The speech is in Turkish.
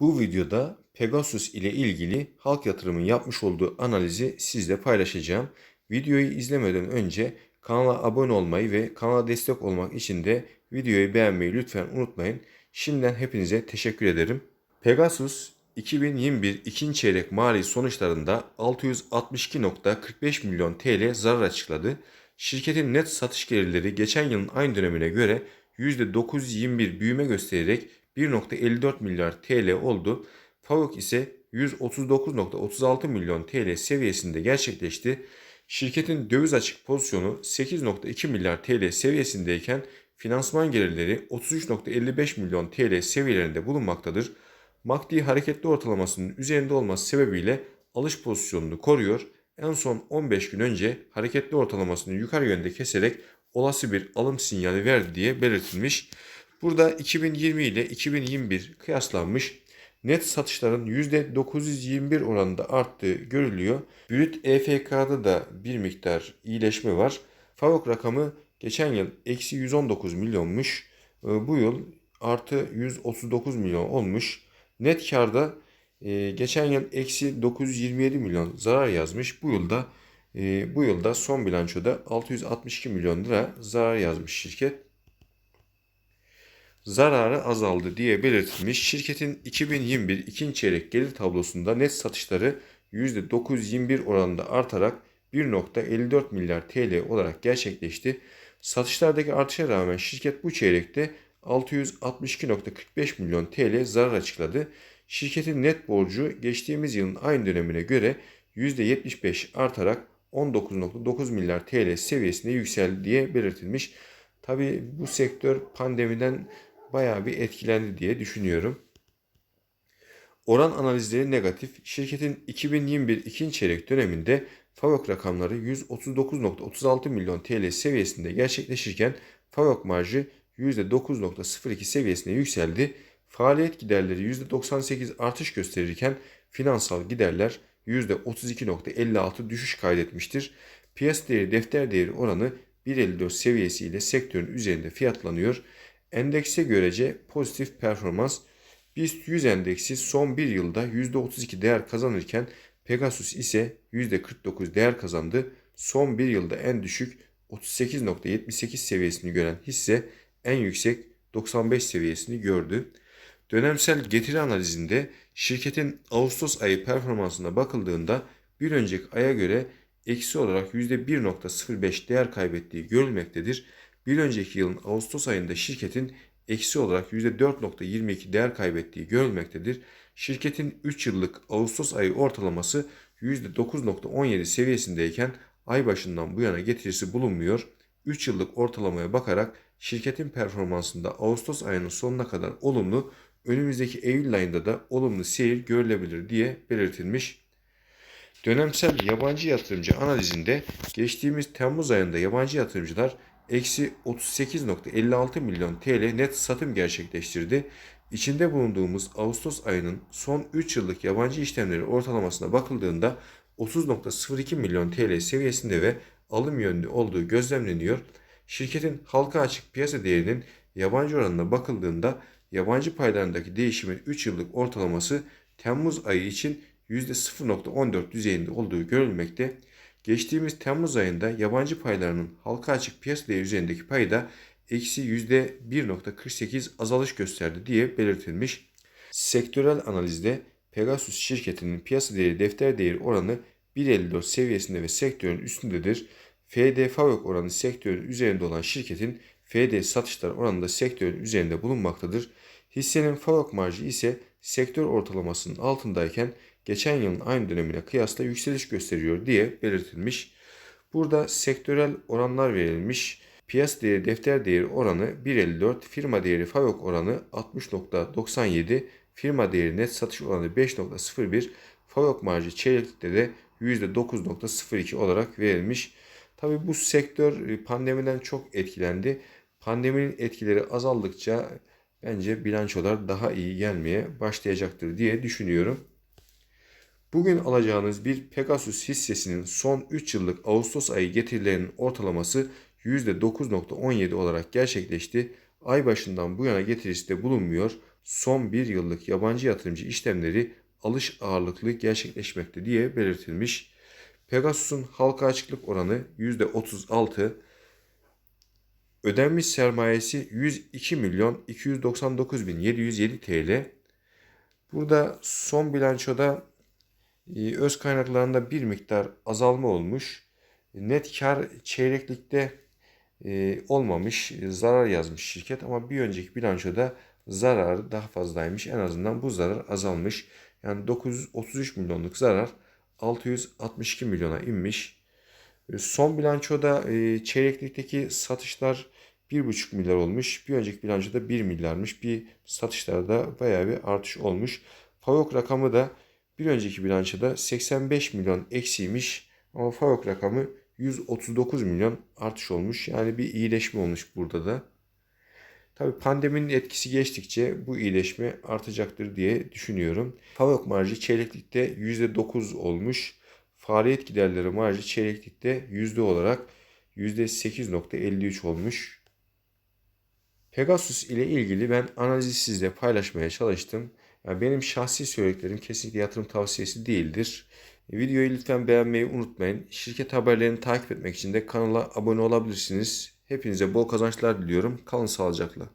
Bu videoda Pegasus ile ilgili halk yatırımın yapmış olduğu analizi sizle paylaşacağım. Videoyu izlemeden önce kanala abone olmayı ve kanala destek olmak için de videoyu beğenmeyi lütfen unutmayın. Şimdiden hepinize teşekkür ederim. Pegasus 2021 ikinci çeyrek mali sonuçlarında 662.45 milyon TL zarar açıkladı. Şirketin net satış gelirleri geçen yılın aynı dönemine göre %921 büyüme göstererek 1.54 milyar TL oldu. FAVÖK ise 139.36 milyon TL seviyesinde gerçekleşti. Şirketin döviz açık pozisyonu 8.2 milyar TL seviyesindeyken finansman gelirleri 33.55 milyon TL seviyelerinde bulunmaktadır. MACD hareketli ortalamasının üzerinde olması sebebiyle alış pozisyonunu koruyor. En son 15 gün önce hareketli ortalamasını yukarı yönde keserek olası bir alım sinyali verdi diye belirtilmiş. Burada 2020 ile 2021 kıyaslanmış. Net satışların %921 oranında arttığı görülüyor. Brüt EFK'da da bir miktar iyileşme var. FAVÖK rakamı geçen yıl eksi 119 milyonmuş. Ee, Bu yıl artı 139 milyon olmuş. Net karda e, geçen yıl eksi 927 milyon zarar yazmış. Bu yılda e, bu yılda son bilançoda 662 milyon lira zarar yazmış şirket zararı azaldı diye belirtilmiş. Şirketin 2021 ikinci çeyrek gelir tablosunda net satışları %921 oranında artarak 1.54 milyar TL olarak gerçekleşti. Satışlardaki artışa rağmen şirket bu çeyrekte 662.45 milyon TL zarar açıkladı. Şirketin net borcu geçtiğimiz yılın aynı dönemine göre %75 artarak 19.9 milyar TL seviyesine yükseldi diye belirtilmiş. Tabi bu sektör pandemiden bayağı bir etkilendi diye düşünüyorum. Oran analizleri negatif. Şirketin 2021 ikinci çeyrek döneminde FAVÖK rakamları 139.36 milyon TL seviyesinde gerçekleşirken FAVÖK marjı %9.02 seviyesine yükseldi. Faaliyet giderleri %98 artış gösterirken finansal giderler %32.56 düşüş kaydetmiştir. Piyasa değeri defter değeri oranı 1.54 seviyesiyle sektörün üzerinde fiyatlanıyor. Endekse görece pozitif performans BIST 100 endeksi son bir yılda %32 değer kazanırken Pegasus ise %49 değer kazandı. Son bir yılda en düşük 38.78 seviyesini gören hisse en yüksek 95 seviyesini gördü. Dönemsel getiri analizinde şirketin Ağustos ayı performansına bakıldığında bir önceki aya göre eksi olarak %1.05 değer kaybettiği görülmektedir. Bir önceki yılın Ağustos ayında şirketin eksi olarak %4.22 değer kaybettiği görülmektedir. Şirketin 3 yıllık Ağustos ayı ortalaması %9.17 seviyesindeyken ay başından bu yana getirisi bulunmuyor. 3 yıllık ortalamaya bakarak şirketin performansında Ağustos ayının sonuna kadar olumlu, önümüzdeki Eylül ayında da olumlu seyir görülebilir diye belirtilmiş. Dönemsel yabancı yatırımcı analizinde geçtiğimiz Temmuz ayında yabancı yatırımcılar eksi 38.56 milyon TL net satım gerçekleştirdi. İçinde bulunduğumuz Ağustos ayının son 3 yıllık yabancı işlemleri ortalamasına bakıldığında 30.02 milyon TL seviyesinde ve alım yönlü olduğu gözlemleniyor. Şirketin halka açık piyasa değerinin yabancı oranına bakıldığında yabancı paylarındaki değişimin 3 yıllık ortalaması Temmuz ayı için %0.14 düzeyinde olduğu görülmekte. Geçtiğimiz Temmuz ayında yabancı paylarının halka açık piyasa değeri üzerindeki payı da eksi %1.48 azalış gösterdi diye belirtilmiş. Sektörel analizde Pegasus şirketinin piyasa değeri defter değeri oranı 1.54 seviyesinde ve sektörün üstündedir. FD FAVÖK oranı sektörün üzerinde olan şirketin FD satışlar oranında sektörün üzerinde bulunmaktadır. Hissenin FAVÖK marjı ise sektör ortalamasının altındayken geçen yılın aynı dönemine kıyasla yükseliş gösteriyor diye belirtilmiş. Burada sektörel oranlar verilmiş. Piyasa değeri defter değeri oranı 1.54, firma değeri FAVÖK oranı 60.97, firma değeri net satış oranı 5.01, FAVÖK marjı çeyreklikte de %9.02 olarak verilmiş. Tabi bu sektör pandemiden çok etkilendi. Pandeminin etkileri azaldıkça bence bilançolar daha iyi gelmeye başlayacaktır diye düşünüyorum. Bugün alacağınız bir Pegasus hissesinin son 3 yıllık Ağustos ayı getirilerinin ortalaması %9.17 olarak gerçekleşti. Ay başından bu yana getirisi de bulunmuyor. son bir yıllık yabancı yatırımcı işlemleri alış ağırlıklı gerçekleşmekte diye belirtilmiş. Pegasus'un halka açıklık oranı %36, ödenmiş sermayesi 102 milyon 299 bin 707 TL. Burada son bilançoda öz kaynaklarında bir miktar azalma olmuş. Net kar çeyreklikte e, olmamış, zarar yazmış şirket ama bir önceki bilançoda zararı daha fazlaymış. En azından bu zarar azalmış. Yani 933 milyonluk zarar 662 milyona inmiş. E, Son bilançoda e, çeyreklikteki satışlar 1,5 milyar olmuş. Bir önceki bilançoda 1 milyarmış. Bir satışlarda bayağı bir artış olmuş. FAVÖK rakamı da bir önceki bilançoda 85 milyon eksiymiş. Ama FAVÖK rakamı 139 milyon artış olmuş. Yani bir iyileşme olmuş burada da. Tabi pandeminin etkisi geçtikçe bu iyileşme artacaktır diye düşünüyorum. FAVÖK marjı çeyreklikte %9 olmuş. Faaliyet giderleri marjı çeyreklikte yüzde olarak %8.53 olmuş. Pegasus ile ilgili ben analizi sizle paylaşmaya çalıştım. Yani benim şahsi söylediklerim kesinlikle yatırım tavsiyesi değildir. Videoyu lütfen beğenmeyi unutmayın. Şirket haberlerini takip etmek için de kanala abone olabilirsiniz. Hepinize bol kazançlar diliyorum. Kalın sağlıcakla.